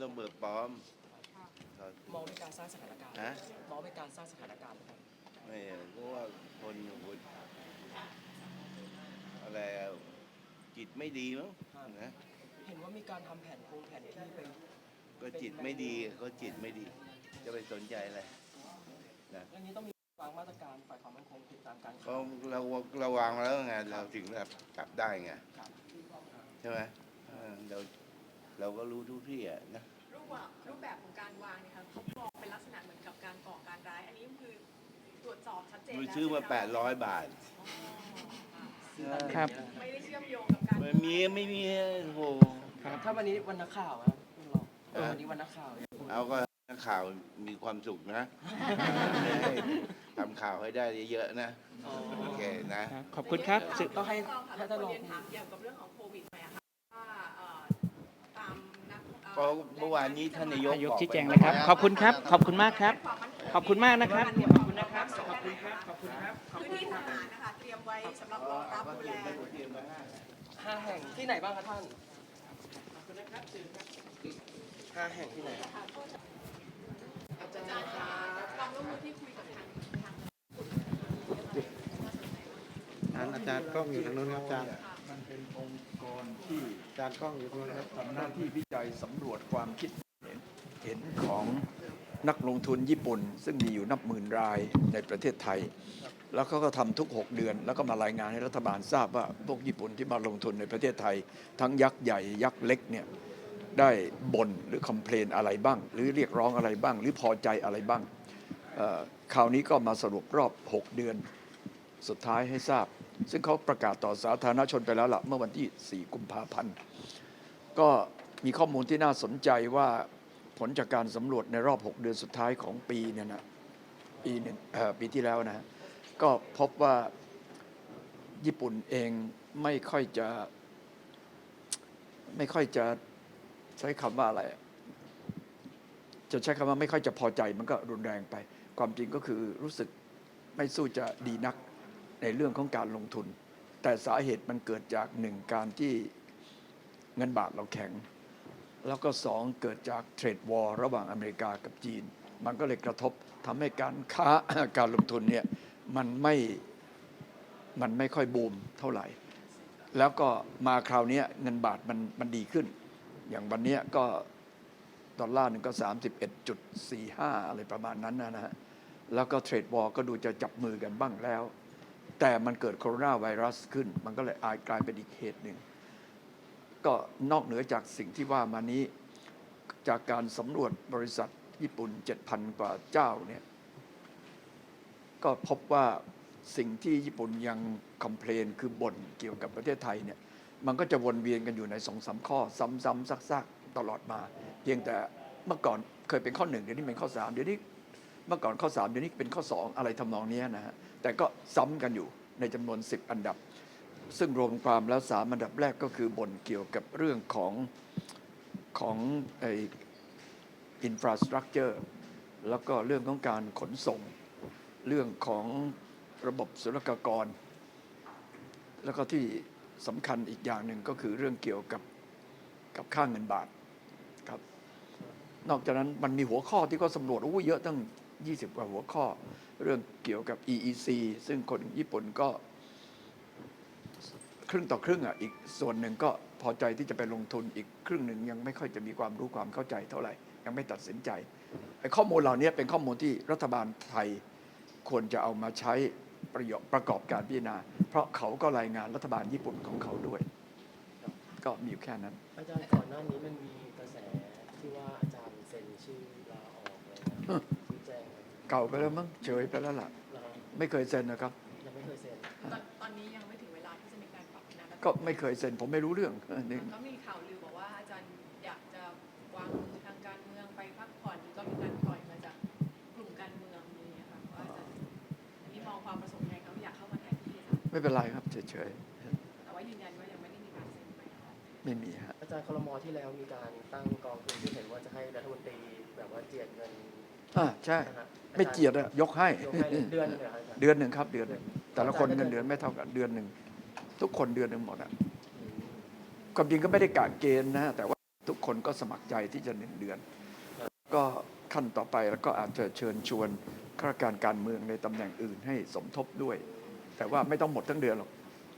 ครับที่มีมันระเบิดปลอมมองเป็นการสร้างสถานการณ์ฮะมองเป็นการสร้างสถานการณ์ครับไม่เพราะว่าคนคนอะไรอะจิตไม่ดีมั้งนะเห็นว่ามีการทำแผนโครงแผนที่ไปก็จิตไม่ดีก็จิตไม่ดี จะไปสนใจอะไรนะเรื่องนี้ต้องมีวางมาตรการฝ่ายความมั่นคงติดตามการก็เราเราวางมาแล้วไงเราถึงแบบจับได้ไงครับใช่ไหมเออเรา เราก็รู้ทุกที่อะนะรูปแบบรูปแบบของการวางเนี่ยค่ะเขามองเป็นลักษณะเหมือนกับการก่อการร้าย อันนี้คือตรวจสอบชัดเจนมันแล้วซื้อมา ใช่ไหคะ800 บาทครับ ไม่ได้เชื่อมโยงกับการไม่มีไม่มีโอ้โหถ้าวันนี้วันนักข่าวอะคุณรองเออฮะวันนี้วันนักข่าวเนี่ยเอาก็นักข่าวมีความสุขนะให้ทำข่าวให้ได้เยอะๆนะอ๋อโอเคนะขอบคุณครับสื่สื่ออต้องให้ค่ะให้ท่านรอง เรียนถามเกี่ยวกับเรื่องของโควิดหน่อยอะค่ะว่าเอ่อตามนัก เพราะเมื่อวานนี้ท่านนายกนายกบอกชี้แจงไปนะครับหมดขอบคุณครับ ขอบคุณมากครับความมั่นงขอบคุณมากนะครับกาเตยมขอบคุณนะครับวามขอบคุณครับ ขอบคุณครับพื้นที่ทหารนะคะเตรียมไว้สำหรับรองรับดูแลห้าแห่งที่ไหนบ้างครับท่านห้าแห่งที่ไหนอาจารย์คะความร่วมมือที่คุยกับทางทางนั้นอาจารย์กล้องอยู่ทางนู้นครับอาจารย์มั นเป็นที่จารย์กล้องอยู่ตรงนู้นครับทำหน้าที่วิจัยสำรวจความคิดเห็นเห็นของนักลงทุนญี่ปุ่น ซึ่งมีอยู่นับหมื่นรายในประเทศไทย แล้วเขาก็ทำทุก 6 เดือน แล้วก็มารายงานให้รัฐบาลทราบว่าพวกญี่ปุ่นที่มาลงทุนในประเทศไทย ทั้งยักษ์ใหญ่ยักษ์เล็กเนี่ยได้บ่นหรือคอมเพลนอะไรบ้าง หรือเรียกร้องอะไรบ้าง หรือพอใจอะไรบ้างคราวนี้ก็มาสรุปรอบ 6 เดือน สุดท้ายให้ทราบ ซึ่งเขาประกาศต่อสาธารณชนไปแล้วล่ะเมื่อวันที่ 4 กุมภาพันธ์ ก็มีข้อมูลที่น่าสนใจว่าผลจากการสำรวจในรอบ 6 เดือนสุดท้ายของปีเนี่ยนะปีหนึ่งปีที่แล้วนะก็พบว่าญี่ปุ่นเองไม่ค่อยจะไม่ค่อยจะใช้คำว่าอะไร จะใช้คำว่าไม่ค่อยจะพอใจมันก็รุนแรงไป ความจริงก็คือรู้สึกไม่สู้จะดีนัก ในเรื่องของการลงทุน แต่สาเหตุมันเกิดจากหนึ่งการที่เงินบาทเราแข็ง แล้วก็สองเกิดจากเทรดวอร์ระหว่างอเมริกากับจีน มันก็เลยกระทบทำให้การค้าการลงทุนเนี่ยมันไม่มันไม่ค่อยบูมเท่าไหร่ แล้วก็มาคราวนี้เงินบาทมันมันดีขึ้น อย่างวันนี้ก็ดอลลาร์หนึ่งก็ 31.45 อะไรประมาณนั้นนะนะฮะ แล้วก็เทรดวอลก็ดูจะจับมือกันบ้างแล้ว แต่มันเกิดโคโรนาไวรัสขึ้น มันก็เลยอายกลายเป็นอีกเหตุหนึ่ง ก็นอกเหนือจากสิ่งที่ว่ามานี้ จากการสำรวจบริษัทญี่ปุ่น 7,000 กว่าเจ้าเนี่ย ก็พบว่าสิ่งที่ญี่ปุ่นยังคอมเพลนคือบ่นเกี่ยวกับประเทศไทยเนี่ย มันก็จะวนเวียนกันอยู่ในสองสามข้อ ซ้ำๆซักๆ ตลอดมา เพียงแต่เมื่อก่อนเคยเป็นข้อหนึ่งเดี๋ยวนี้เป็นข้อสามเดี๋ยวนี้ เมื่อก่อนข้อสามเดี๋ยวนี้เป็นข้อสองอะไรทำนองนี้นะฮะแต่ก็ซ้ำกันอยู่ในจำนวน 10 อันดับ ซึ่งรวมความแล้วสามอันดับแรกก็คือบนเกี่ยวกับเรื่องของของไออินฟราสตรักเจอร์แล้วก็เรื่องของการขนส่ง เรื่องของระบบศุลกากร แล้วก็ที่สำคัญอีกอย่างหนึ่งก็คือเรื่องเกี่ยวกับกับค่าเงินบาทครับ นอกจากนั้นมันมีหัวข้อที่ก็สำรวจโอ้เยอะตั้ง 20 กว่าหัวข้อ เรื่องเกี่ยวกับ EEC ซึ่งคนญี่ปุ่นก็ ครึ่งต่อครึ่งอะอีกส่วนหนึ่งก็พอใจที่จะไปลงทุนอีกครึ่งหนึ่งยังไม่ค่อยจะมีความรู้ความเข้าใจเท่าไหร่ ยังไม่ตัดสินใจข้อมูลเหล่านี้เป็นข้อมูลที่รัฐบาลไทยควรจะเอามาใช้ประโยชน์ประกอบการพิจารณา เพราะเขาก็รายงานรัฐบาลญี่ปุ่นของเขาด้วย ก็มีอยู่แค่นั้น อาจารย์ก่อนหน้านี้มันมีกระแสที่ว่าอาจารย์เซ็นชื่อลาออกเลยนะ เลยเก่าไปแล้วมั้งเฉยไปแล้วล่ะเหรอฮะไม่เคยเซ็นนะครับ ยังไม่เคยเซ็นตอนตอนนี้ยังไม่ถึงเวลาที่จะมีการปรับคณะรัฐมนตรีก็ไม่เคยเซ็นผมไม่รู้เรื่องนี่ก็มีข่าวลือบอกว่าอาจารย์อยากจะวางมือทางการเมืองไปพักผ่อนก็มีการปล่อยมาจากกลุ่มการเมืองนี้ค่ะว่าอาจารย์อันนี้มองความประสงค์ไงเขาอยากเข้ามาแทนที่อาจารย์ไม่เป็นไรครับเฉยแต่ว่ายืนยันว่ายังไม่ได้มีการเซ็นไปนะคะๆไม่มีฮะอาจารย์คลมที่แล้วมีการตั้งกองทุนที่เห็นว่าจะให้รัฐมนตรีแบบว่าเจียดเงิน อ่าใช่นะฮะไม่เกียรติอะยกให้ ยกให้เดือนหนึงเลยเหรอครับอาจารย์ เดือนหนึ่งครับเดือนหนึ่งแต่ละคนเงินเดือนไม่เท่ากันเดือนหนึ่งทุกคนเดือนหนึ่งหมดอะอืมความจริงก็ไม่ได้กะเกณฑ์นะแต่ว่าทุกคนก็สมัครใจที่จะหนึ่งเดือน ก็ขั้นต่อไปแล้วก็อาจจะเชิญชวนข้าราชการการเมืองในตำแหน่งอื่นให้สมทบด้วย แต่ว่าไม่ต้องหมดทั้งเดือนหรอก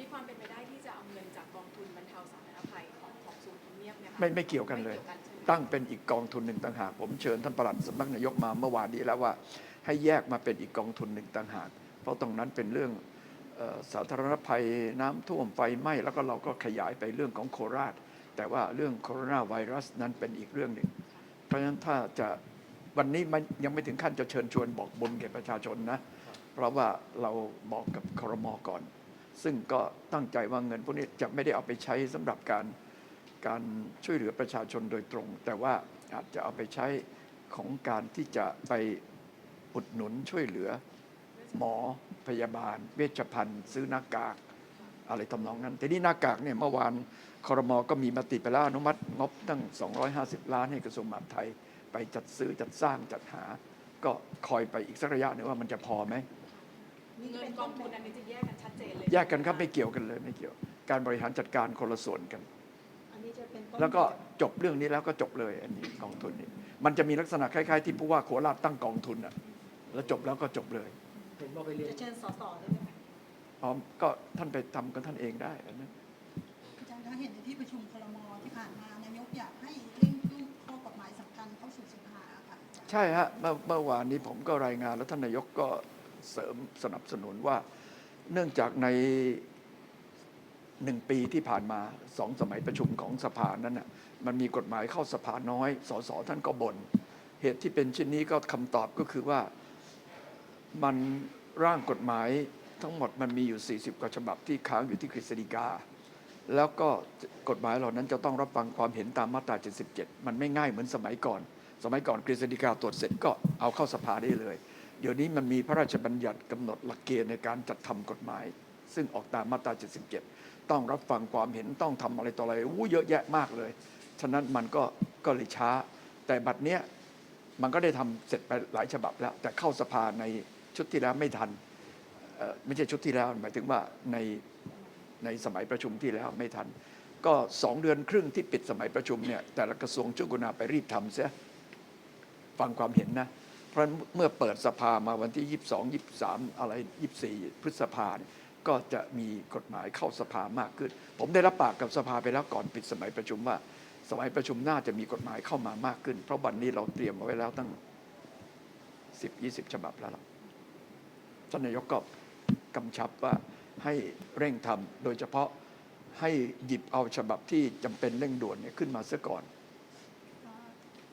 มีความเป็นไปได้ที่จะเอาเงินจากกองทุนบรรเทาสาธารณภัยของของศูนย์ทำเนียบเนี่ยค่ะไม่ไม่เกี่ยวกันเลย ไม่กี่วใช่ไหม ตั้งเป็นอีกกองทุนหนึ่งต่างหาก ผมเชิญท่านประหลัดสำนักนายกมาเมื่อวานนี้แล้วว่า ให้แยกมาเป็นอีกกองทุนหนึ่งต่างหาก เพราะตรงนั้นเป็นเรื่องสาธารณภัยน้ำท่วมไฟไหม้แล้วก็เราก็ขยายไปเรื่องของโคราช แต่ว่าเรื่องโคโรนาไวรัสนั้นเป็นอีกเรื่องหนึ่ง เพราะฉะนั้นถ้าจะวันนี้มันยังไม่ถึงขั้นจะเชิญชวนบอกบุญแก่ประชาชนนะ เพราะว่าเราบอกกับครมก่อน ซึ่งก็ตั้งใจว่าเงินพวกนี้จะไม่ได้เอาไปใช้สำหรับการ การช่วยเหลือประชาชนโดยตรง แต่ว่าอาจจะเอาไปใช้ของการที่จะไปอุดหนุนช่วยเหลือ หมอพยาบาล เวชภัณฑ์ ซื้อหน้ากากอะไรทำนองนั้น แต่นี่หน้ากากเนี่ยเมื่อวานครมก็มีมติไปแล้วอนุมัติงบตั้ง 250 ล้านให้กระทรวงมหาดไทย ไปจัดซื้อจัดสร้างจัดหา ก็คอยไปอีกสักระยะหนึ่งว่ามันจะพอไหมเงินกองทุนอันนี้จะแยกกันชัดเจนเลยแยกกันครับไม่เกี่ยวกันเลยไม่เกี่ยว การบริหารจัดการคนละส่วนกัน แล้วก็จบเรื่องนี้แล้วก็จบเลยอันนี้กองทุนนี้ มันจะมีลักษณะคล้ายๆ ที่ผู้ว่าโคราชตั้งกองทุนอะแล้วจบแล้วก็จบเลยเห็นบอกไปเรียนจะเชิญสสได้ไหมคะพร้อมก็ท่านไปทำกันท่านเองได้อันนั้นอาจารย์คะเห็นในที่ประชุมคลมที่ผ่านมานายกอยากให้เร่งยื่นข้อกฎหมายสำคัญเข้าสู่สภาค่ะอาจารย์ใช่ฮะเมื่อเมื่อวานนี้ผมก็รายงานแล้วท่านนายกก็เสริมสนับสนุนว่า เนื่องจากใน หนึ่งปีที่ผ่านมาสองสมัยประชุมของสภานั้นน่ะมันมีกฎหมายเข้าสภาน้อย สสท่านก็บน่นเหตุที่เป็นเช่นนี้ก็คำตอบก็คือว่ามันร่างกฎหมายทั้งหมดมันมีอยู่ 40 กว่าฉบับที่ค้างอยู่ที่กฤษฎีกา แล้วก็กฎหมายเหล่านั้นจะต้องรับฟังความเห็นตามมาตรา 77 มันไม่ง่ายเหมือนสมัยก่อน สมัยก่อนกฤษฎีกาตรวจเสร็จก็เอาเข้าสภาได้เลย เดี๋ยวนี้มันมีพระราชบัญญัติกำหนดหลักเกณฑ์ในการจัดทำกฎหมาย ซึ่งออกตามมาตรา 77 ต้องรับฟังความเห็นต้องทำอะไรต่ออะไรอู้เยอะแยะมากเลย ฉะนั้นมันก็ก็เลยช้า แต่บัดเนี้ยมันก็ได้ทำเสร็จไปหลายฉบับแล้ว แต่เข้าสภาในชุดที่แล้วไม่ทันไม่ใช่ชุดที่แล้วหมายถึงว่าในในสมัยประชุมที่แล้วไม่ทัน ก็สองเดือนครึ่งที่ปิดสมัยประชุมเนี่ยแต่ละกระทรวงช่วยกรุณาไปรีบทำเสียฟังความเห็นนะ เพราะเมื่อเปิดสภามาวันที่ 22 23 อะไร 24 พฤษภาเนี่ย ก็จะมีกฎหมายเข้าสภามากขึ้น ผมได้รับปากกับสภาไปแล้วก่อนปิดสมัยประชุมว่า สมัยประชุมน่าจะมีกฎหมายเข้ามามากขึ้น เพราะวันนี้เราเตรียมเอาไว้แล้วตั้ง 10 20 ฉบับแล้วท่านนายกก็กำชับว่าให้เร่งทำโดยเฉพาะให้หยิบเอาฉบับที่จำเป็นเร่งด่วนเนี่ยขึ้นมาเสียก่อน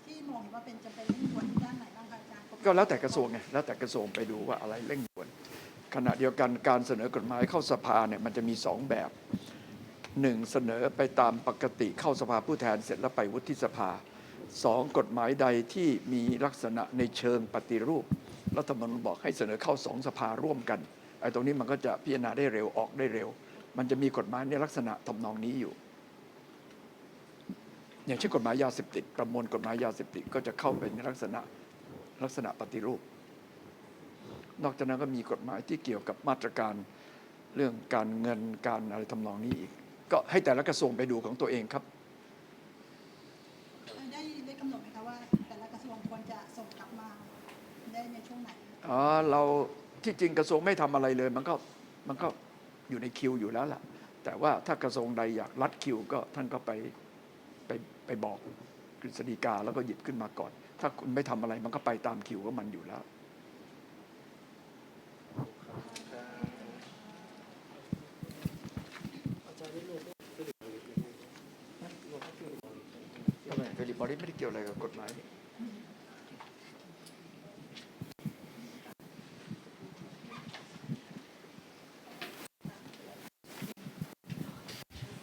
ที่มองว่าเป็นจำเป็นเร่งด่วนด้านไหนบ้างคะอาจารย์ก็แล้วแต่กระทรวงไงแล้วแต่กระทรวงไปดูว่าอะไรเร่งด่วน ขณะเดียวกันการเสนอกฎหมายเข้าสภาเนี่ยมันจะมีสองแบบหนึ่งเสนอไปตามปกติเข้าสภาผู้แทนเสร็จแล้วไปวุฒิสภาสองกฎหมายใดที่มีลักษณะในเชิงปฏิรูป รัฐมนูญบอกให้เสนอเข้าสองสภาร่วมกันไอ้ตรงนี้มันก็จะพิจารณาได้เร็วออกได้เร็ว มันจะมีกฎหมายในลักษณะทำนองนี้อยู่ อย่างเช่นกฎหมายยาเสพติด ประมวลกฎหมายยาเสพติดก็จะเข้าไปในลักษณะลักษณะปฏิรูป นอกจากนั้นก็มีกฎหมายที่เกี่ยวกับมาตรการเรื่องการเงินการอะไรทำนองนี้อีก ก็ให้แต่ละกระทรวงไปดูของตัวเองครับ ได้ได้กำหนดไหมคะว่า แต่ละกระทรวงควรจะส่งกลับมาได้ในช่วงไหน อ๋อเราที่จริงกระทรวงไม่ทำอะไรเลย มันก็มันก็อยู่ในคิวอยู่แล้วล่ะ แต่ว่าถ้ากระทรวงใดอยากรัดคิวก็ท่านก็ไปไปไปบอกกฤษฎีกาแล้วก็หยิบขึ้นมาก่อน ถ้าคุณไม่ทำอะไรมันก็ไปตามคิวของมันอยู่แล้ว อาจารย์ได้ลง ริสทำไม่ได้เกี่ยวอะไรกับกฎหมาย